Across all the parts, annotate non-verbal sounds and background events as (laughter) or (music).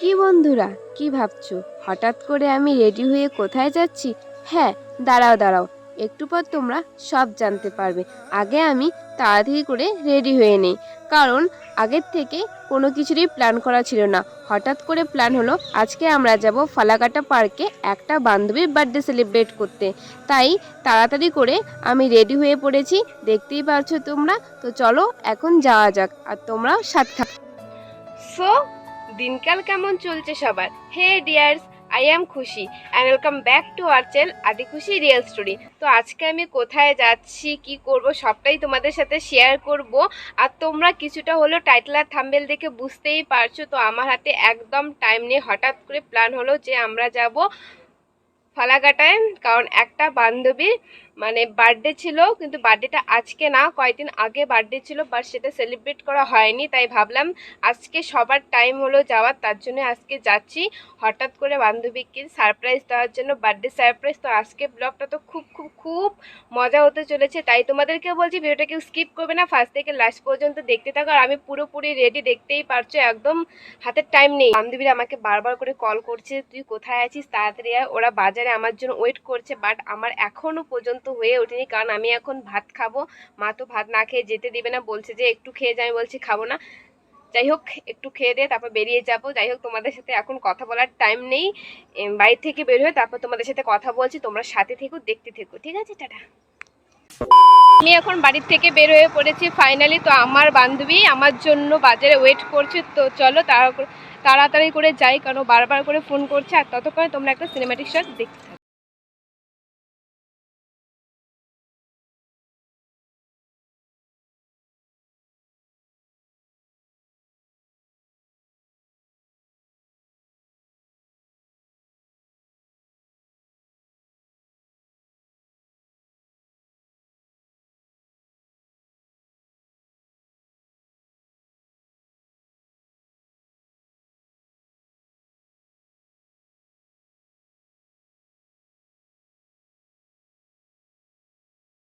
কি বন্ধুরা, কি ভাবছ? হঠাৎ করে আমি রেডি হয়ে কোথায় যাচ্ছি? হ্যাঁ দাঁড়াও দাঁড়াও। একটু পর তোমরা সব জানতে পারবে। আগে আমি তাড়াতাড়ি করে রেডি হয়ে নেই, কারণ আগের থেকে কোনো কিছুরই প্ল্যান করা ছিল না। হঠাৎ করে প্ল্যান হলো, আজকে আমরা যাব ফালাকাটা পার্কে একটা বান্ধবীর বার্থডে সেলিব্রেট করতে। তাই তাড়াতাড়ি করে আমি রেডি হয়ে পড়েছি, দেখতেই পাচ্ছ তোমরা? তো চলো, এখন যাওয়া যাক, আর তোমরাও সাথে থাক। সো দিনকাল কেমন চলছে সবার? হে dears I am Khushi. And welcome back to our channel Adi Khushi real story তো আজকে আমি কোথায় যাচ্ছি, কি করব, সবটাই তোমাদের সাথে শেয়ার করব। আর তোমরা কিছুটা হলেও টাইটেল আর থাম্বেল দেখে বুঝতেই পারছ, তো আমার হাতে একদম টাইম নেই। হঠাৎ করে প্ল্যান হলো যে আমরা যাব ফালাকাটায়, কারণ একটা বান্ধবীর মানে বার্থডে ছিল, কিন্তু বার্থডেটা আজকে না, কয়েকদিন আগে বার্থডে ছিল বাট সেটা সেলিব্রেট করা হয়নি, তাই ভাবলাম আজকে সবার টাইম হলো যাওয়ার, তার জন্য আজকে যাচ্ছি। হঠাৎ করে বান্ধবীকে সারপ্রাইজ দেওয়ার জন্য বার্থডে সারপ্রাইজ তো আজকে ব্লগটা তো খুব খুব খুব মজা হতে চলেছে, তাই তোমাদেরকেও বলছি ভিডিওটা কেউ স্কিপ করবে না ফার্স্ট থেকে লাস্ট পর্যন্ত দেখতে থাকো, আর আমি পুরোপুরি রেডি দেখতেই পারছ, একদম হাতের টাইম নেই। বান্ধবীরা আমাকে বারবার করে কল করছে, তুই কোথায় আছিস? তাড়াতাড়ি ওরা বাজারে আমার জন্য ওয়েট করছে বাট আমার এখনও পর্যন্ত হয়ে ওঠেনি। কারণ আমি এখন ভাত খাব। মা তো ভাত না খেয়ে যেতে দিবে না। বলছে যে, একটু খেয়ে যাই বলছি, খাব না। যাই হোক, একটু খেয়ে দিয়ে তারপর বেরিয়ে যাব। যাই হোক, তোমাদের সাথে এখন কথা বলার টাইম নেই। বাড়ি থেকে বের হয়ে তারপর তোমাদের সাথে কথা বলছি। তোমরা সাথে থেকো, দেখতে থেকো। ঠিক আছে? টাটা। আমি এখন বাড়ির থেকে বের হয়ে পড়েছি ফাইনালি তো আমার বান্ধবী আমার জন্য বাজারে ওয়েট করছে। তো চলো তাড়া তাড়াতাড়ি করে যাই। কারণ বারবার করে ফোন করছে। আর ততক্ষণে তোমরা একটা সিনেমাটিক শট দেখতে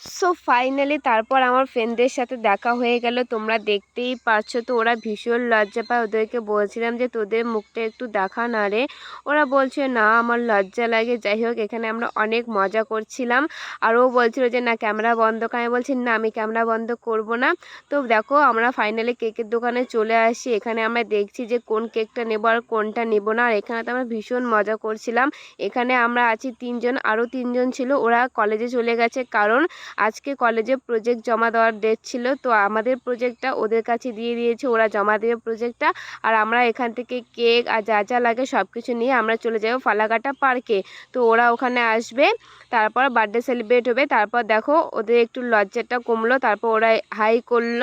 সো ফাইনালি তারপর আমার ফ্রেন্ডদের সাথে দেখা হয়ে গেল। তোমরা দেখতেই পাচ্ছ, তো ওরা ভীষণ লজ্জা পায়। ওদেরকে বলছিলাম যে, তোদের মুখটা একটু দেখা না রে। ওরা বলছে, না, আমার লজ্জা লাগে। যাই হোক, এখানে আমরা অনেক মজা করছিলাম। আর ও বলছিল যে, না, ক্যামেরা বন্ধ আমি বলছি, না, আমি ক্যামেরা বন্ধ করব না। তো দেখো, আমরা ফাইনালি কেকের দোকানে চলে আসি। এখানে আমরা দেখছি যে, কোন কেকটা নেব আর কোনটা নেব না। আর এখানে তো আমরা ভীষণ মজা করছিলাম। এখানে আমরা আছি তিনজন, আরও তিনজন ছিল। ওরা কলেজে চলে গেছে। কারণ আজকে কলেজে প্রজেক্ট জমা দেওয়ার ডেট ছিল, তো আমাদের প্রজেক্টটা ওদের কাছে দিয়ে দিয়েছে, ওরা জমা দেবে প্রজেক্টটা আর আমরা এখান থেকে কেক আর যা যা লাগে সব কিছু নিয়ে আমরা চলে যাব ফালাকাটা পার্কে তো ওরা ওখানে আসবে, তারপর বার্থডে সেলিব্রেট হবে, তারপর দেখো ওদের একটু লজ্জাটা কমলো, তারপর ওরা হাই করল।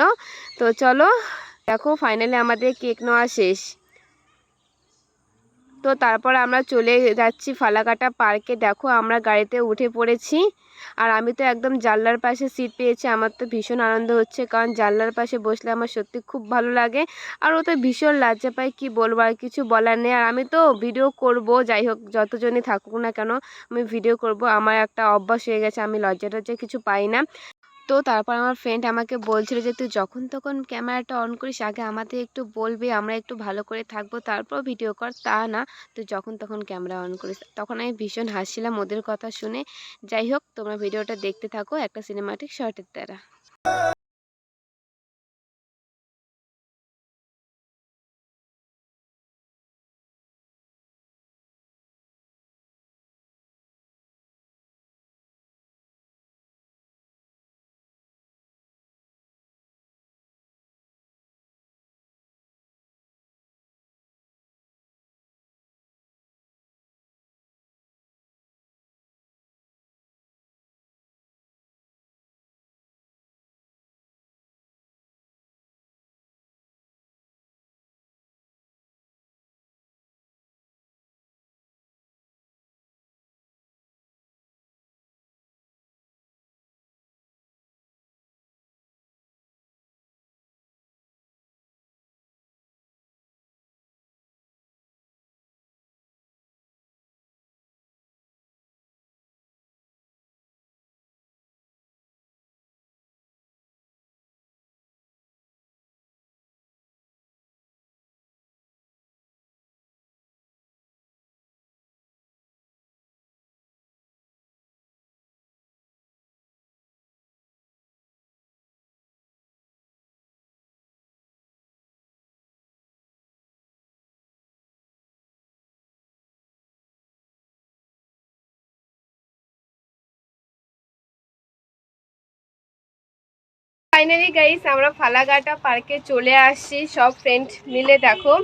তো চলো, দেখো ফাইনালি আমাদের কেক নেওয়া শেষ। তো তারপর আমরা চলে যাচ্ছি ফালাকাটা পার্কে। দেখো, আমরা গাড়িতে উঠে পড়েছি। আর আমি তো একদম জানলার পাশে সিট পেয়েছি। আমার তো ভীষণ আনন্দ হচ্ছে, কারণ জানলার পাশে বসলে আমার সত্যি খুব ভালো লাগে। আর ও তো ভীষণ লজ্জা পায় কী বলব, আর কিছু বলার নেই। আর আমি তো ভিডিও করব, যাই হোক, যতজনই থাকুক না কেন, আমি ভিডিও করব। আমার একটা অভ্যাস হয়ে গেছে, আমি লজ্জা টজ্জা কিছু পাই না। তো তারপর আমার ফ্রেন্ড আমাকে বলছিল যে, তুই যখন তখন ক্যামেরাটা অন করিস, আগে আমাদের একটু বলবি, আমরা একটু ভালো করে থাকব, তারপর ভিডিও কর। তা না, তুই যখন তখন ক্যামেরা অন করিস। তখন আমি ভীষণ হাসছিলাম ওদের কথা শুনে। যাই হোক, তোমরা ভিডিওটা দেখতে থাকো, একটা সিনেমাটিক শর্টের দ্বারা। ফাইনালি গাইস আমরা ফালাঘাটা পার্কে চলে আসছি। সব ফ্রেন্ড মিলে দেখো।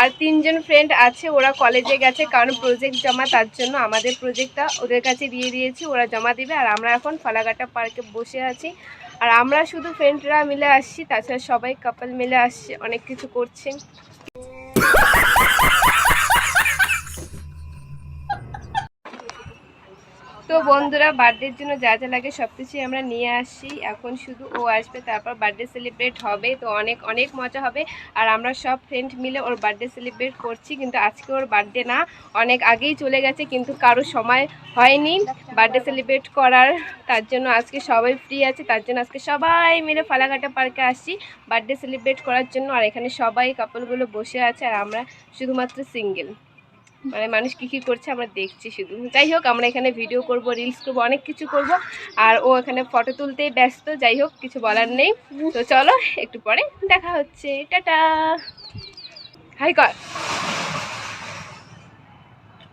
আর তিনজন ফ্রেন্ড আছে, ওরা কলেজে গেছে, কারণ প্রজেক্ট জমা তার জন্য আমাদের প্রজেক্টটা ওদের কাছে দিয়ে দিয়েছি, ওরা জমা দিবে। আর আমরা এখন ফালাঘাটা পার্কে বসে আছি। আর আমরা শুধু ফ্রেন্ডরা মিলে আসছি, তাছাড়া সবাই কাপল মিলে আসছে, অনেক কিছু করছে। তো বন্ধুরা বার্থডের জন্য যা যা লাগে সব কিছুই আমরা নিয়ে আসি। এখন শুধু ও আসবে, তারপর বার্থডে সেলিব্রেট হবে। তো অনেক অনেক মজা হবে। আর আমরা সব ফ্রেন্ড মিলে ওর বার্থডে সেলিব্রেট করছি। কিন্তু আজকে ওর বার্থডে না, অনেক আগেই চলে গেছে, কিন্তু কারও সময় হয়নি বার্থডে সেলিব্রেট করার। তার জন্য আজকে সবাই ফ্রি আছে। তার জন্য আজকে সবাই মিলে ফালাকাটা পার্কে আসছি বার্থডে সেলিব্রেট করার জন্য। আর এখানে সবাই কাপলগুলো বসে আছে, আর আমরা শুধুমাত্র সিঙ্গেল মানে মানুষ কি কি করছে আমরা দেখছি শুধু। যাই হোক, আমরা এখানে ভিডিও করব রিলস করব, অনেক কিছু করব। আর ও এখানে ফটো তুলতেই ব্যস্ত, যাই হোক, কিছু বলার নেই। তো চলো, একটু পরে দেখা হচ্ছে। টাটা! হাই কর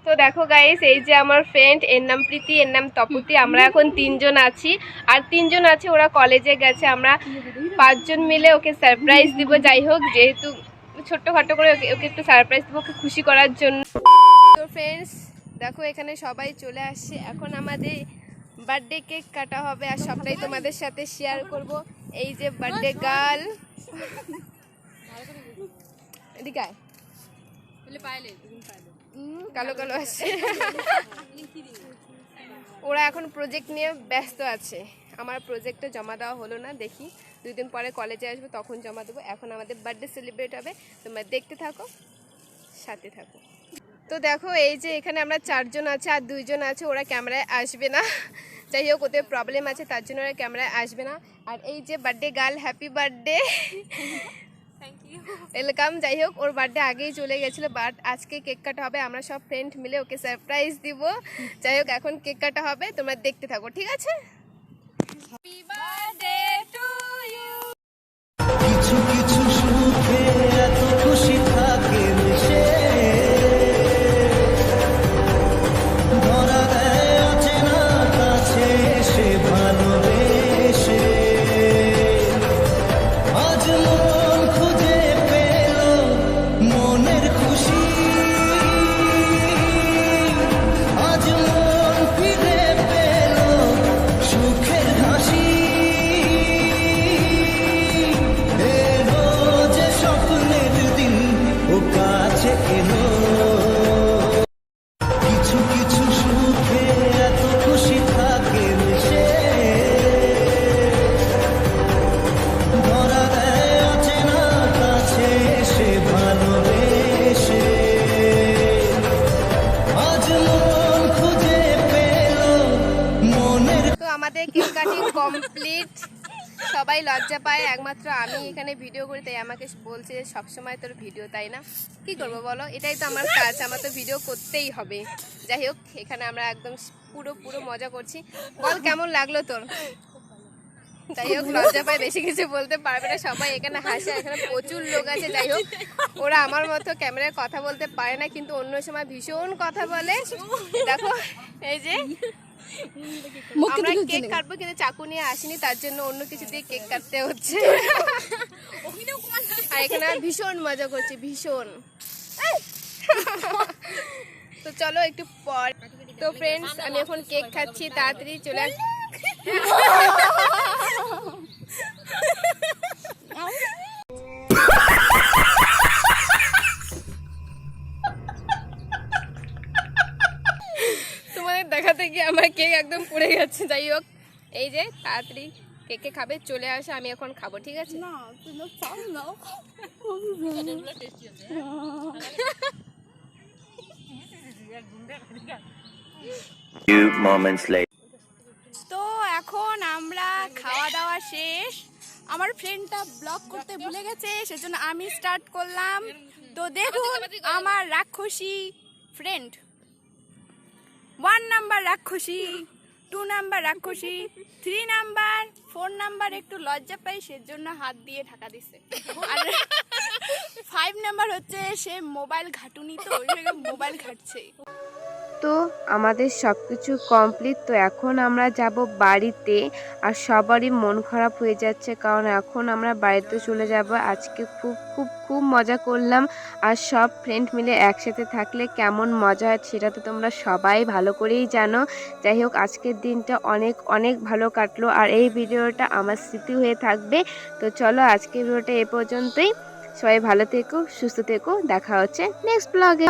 তো দেখো গাইস এই যে আমার ফ্রেন্ড এর নাম প্রীতি, এর নাম তপতি। আমরা এখন তিনজন আছি। আর তিনজন আছে, ওরা কলেজে গেছে। আমরা পাঁচজন মিলে ওকে সারপ্রাইজ দিব। যাই হোক, যেহেতু ছোট্টখাটো করে ওকে ওকে একটু সারপ্রাইজ দেবো ওকে খুশি করার জন্য। তো ফ্রেন্ডস দেখো এখানে সবাই চলে আসছে। এখন আমাদের বার্থডে কেক কাটা হবে আর সবটাই তোমাদের সাথে শেয়ার করব। এই যে বার্থডে গার্ল এদিকে কালো কালো আছে (laughs) (laughs) ওরা এখন প্রজেক্ট নিয়ে ব্যস্ত আছে। আমার প্রজেক্টটা জমা দেওয়া হলো না, দেখি। দুই দিন পরে কলেজে আসব, তখন জমা দেবো। এখন আমাদের বার্থডে সেলিব্রেট হবে। তোমরা দেখতে থাকো, সাথে থাকো। তো দেখো, এই যে এখানে আমরা চারজন আছে আর দুইজন আছে, ওরা ক্যামেরায় আসবে না। যাই হোক, ওদের প্রবলেম আছে, তার জন্য ওরা ক্যামেরায় আসবে না। আর এই যে birthday girl happy birthday welcome যাই হোক ওর বার্থডে আগেই চলে গেছিল বাট আজকে কেক কাটা হবে আমরা সব ফ্রেন্ড মিলে ওকে সারপ্রাইজ দিব। যাই হোক এখন কেক কাটা হবে তোমরা দেখতে থাকো ঠিক আছে? একমাত্র আমি এখানে ভিডিও করি, তাই আমাকে বলছে যে সবসময় তোর ভিডিও তাই না? কি করব বলো? এটাই তো আমার কাজ, আমার তো ভিডিও করতেই হবে। যাই হোক, এখানে আমরা একদম পুরো পুরো মজা করছি। বল, কেমন লাগল তোর? যাই হোক, লজ্জা পায়, বেশি কিছু বলতে পারবে না। সবাই এখানে হাসে, এখানে প্রচুর লোক আছে। যাই হোক, ওরা আমার মতো ক্যামেরায় কথা বলতে পারে না, কিন্তু অন্য সময় ভীষণ কথা বলে। দেখো, এই যে আমরা কেক কাটবো কিন্তু চাকু নিয়ে আসিনি তার জন্য অন্য কিছু দিয়ে কেক কাটতে হচ্ছে। আর এখানে আর ভীষণ মজা করছি ভীষণ। তো চলো একটু পর। তো ফ্রেন্ডস আমি এখন কেক খাচ্ছি তাড়াতাড়ি চলে কেক একদম পুড়ে গেছে যাই হোক এই যে তাড়াতাড়ি কেকে খাবে চলে আসে আমি এখন খাব ঠিক আছে না. তো এখন আমরা খাওয়া দাওয়া শেষ আমার ফ্রেন্ডটা ব্লগ করতে ভুলে গেছে সেজন্য আমি স্টার্ট করলাম তো দেখুন আমার রাক্ষসী ফ্রেন্ড ওয়ান নাম্বার রাক্ষসী টু নাম্বার রাক্ষসী থ্রি নাম্বার ফোর নাম্বার একটু লজ্জা পাই সেজন্য হাত দিয়ে ঢাকা দিছে। আর ফাইভ নাম্বার হচ্ছে সে মোবাইল ঘাটুনি তো, ওই মোবাইল ঘাটছে তো আমাদের সব কিছু কমপ্লিট তো এখন আমরা যাব বাড়িতে আর সবারই মন খারাপ হয়ে যাচ্ছে কারণ এখন আমরা বাড়িতে চলে যাব। আজকে খুব খুব খুব মজা করলাম আর সব ফ্রেন্ড মিলে একসাথে থাকলে কেমন মজা হয় সেটা তো তোমরা সবাই ভালো করেই জানো। যাই হোক, আজকের দিনটা অনেক অনেক ভালো কাটলো আর এই ভিডিওটা আমার স্মৃতি হয়ে থাকবে। তো চলো আজকের ভিডিওটা এ পর্যন্তই। সবাই ভালো থেকো, সুস্থ থেকো। দেখা হচ্ছে নেক্সট ব্লগে